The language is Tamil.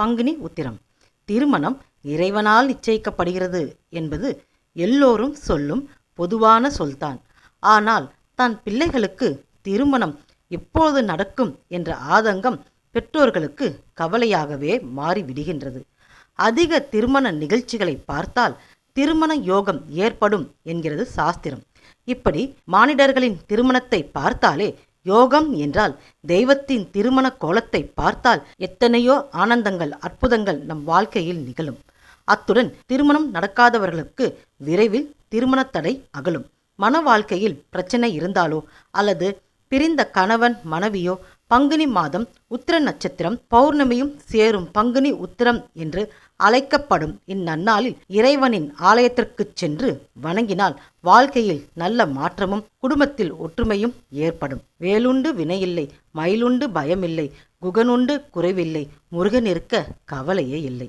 பங்குனி உத்திரம். திருமணம் இறைவனால் நிச்சயிக்கப்படுகிறது என்பது எல்லோரும் சொல்லும் பொதுவான சொல்தான். ஆனால் தன் பிள்ளைகளுக்கு திருமணம் எப்போது நடக்கும் என்ற ஆதங்கம் பெற்றோர்களுக்கு கவலையாகவே மாறிவிடுகின்றது. அதிக திருமண நிகழ்ச்சிகளை பார்த்தால் திருமண யோகம் ஏற்படும் என்கிறது சாஸ்திரம். இப்படி மானிடர்களின் திருமணத்தை பார்த்தாலே யோகம் என்றால் தெய்வத்தின் திருமண கோலத்தை பார்த்தால் எத்தனையோ ஆனந்தங்கள் அற்புதங்கள் நம் வாழ்க்கையில் நிகழும். அத்துடன் திருமணம் நடக்காதவர்களுக்கு விரைவில் திருமண தடை அகலும். மன வாழ்க்கையில் பிரச்சனை இருந்தாலோ அல்லது பிரிந்த கணவன் மனைவியோ பங்குனி மாதம் உத்திர நட்சத்திரம் பௌர்ணமியும் சேரும் பங்குனி உத்திரம் என்று அழைக்கப்படும் இந்நன்னாளில் இறைவனின் ஆலயத்திற்குச் சென்று வணங்கினால் வாழ்க்கையில் நல்ல மாற்றமும் குடும்பத்தில் ஒற்றுமையும் ஏற்படும். வேலுண்டு வினையில்லை மயிலுண்டு பயமில்லை குகனுண்டு குறைவில்லை முருகன் இருக்க கவலையே இல்லை.